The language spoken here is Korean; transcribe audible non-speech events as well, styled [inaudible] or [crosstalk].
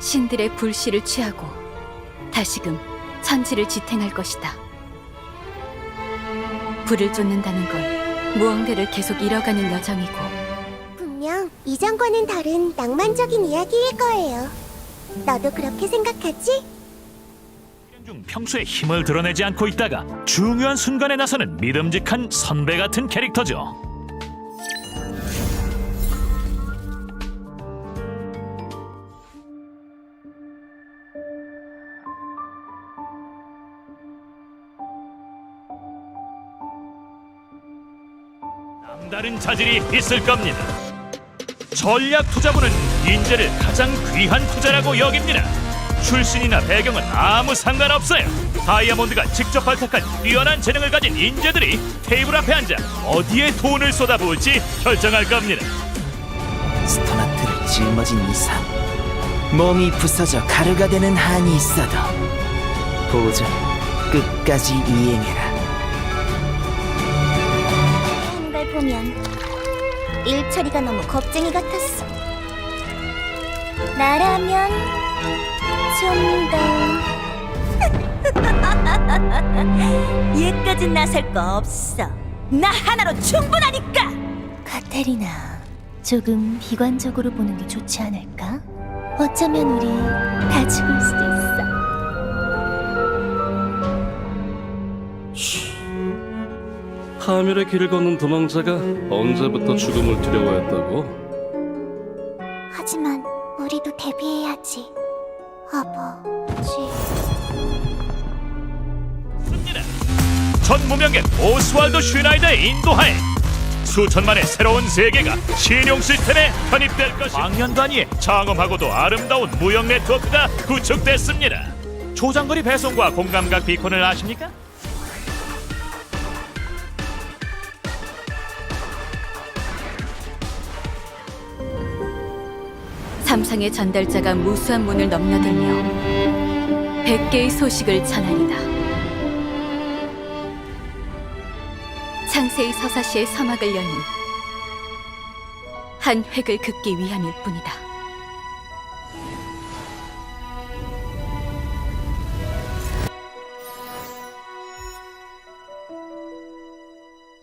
신들의 불씨를 취하고 다시금 천지를 지탱할 것이다. 불을 쫓는다는 건 무언가를 계속 잃어가는 여정이고 분명 이전과는 다른 낭만적인 이야기일 거예요. 너도 그렇게 생각하지? 중 평소에 힘을 드러내지 않고 있다가 중요한 순간에 나서는 믿음직한 선배 같은 캐릭터죠. 남다른 자질이 있을 겁니다. 전략 투자부는 인재를 가장 귀한 투자라고 여깁니다. 출신이나 배경은 아무 상관없어요. 다이아몬드가 직접 발탁한 뛰어난 재능을 가진 인재들이 테이블 앞에 앉아 어디에 돈을 쏟아부을지 결정할 겁니다. 스토마트를 짊어진 이상 몸이 부서져 가루가 되는 한이 있어도 보전 끝까지 이행해라. 보면 일 처리가 너무 겁쟁이 같았어. 나라면 좀 더. [laughs] 얘까진 나설 거 없어. 나 하나로 충분하니까. 카테리나, 조금 비관적으로 보는 게 좋지 않을까? 어쩌면 우리 다 죽을 수도 있어. 파멸의 길을 걷는 도망자가 언제부터 죽음을 두려워했다고? 하지만 우리도 대비해야지. 아버지. 습니다. 전 무명객 오스왈도 슈나이더의 인도하에 수천만의 새로운 세계가 신용 시스템에 편입될 것입니다. 왕년 단위의 장엄하고도 아름다운 무역 네트워크가 구축됐습니다. 초장거리 배송과 공감각 비콘을 아십니까? 삼상의 전달자가 무수한 문을 넘나들며 백 개의 소식을 전하리다. 창세의 서사시의 서막을 여는 한 획을 긋기 위함일 뿐이다.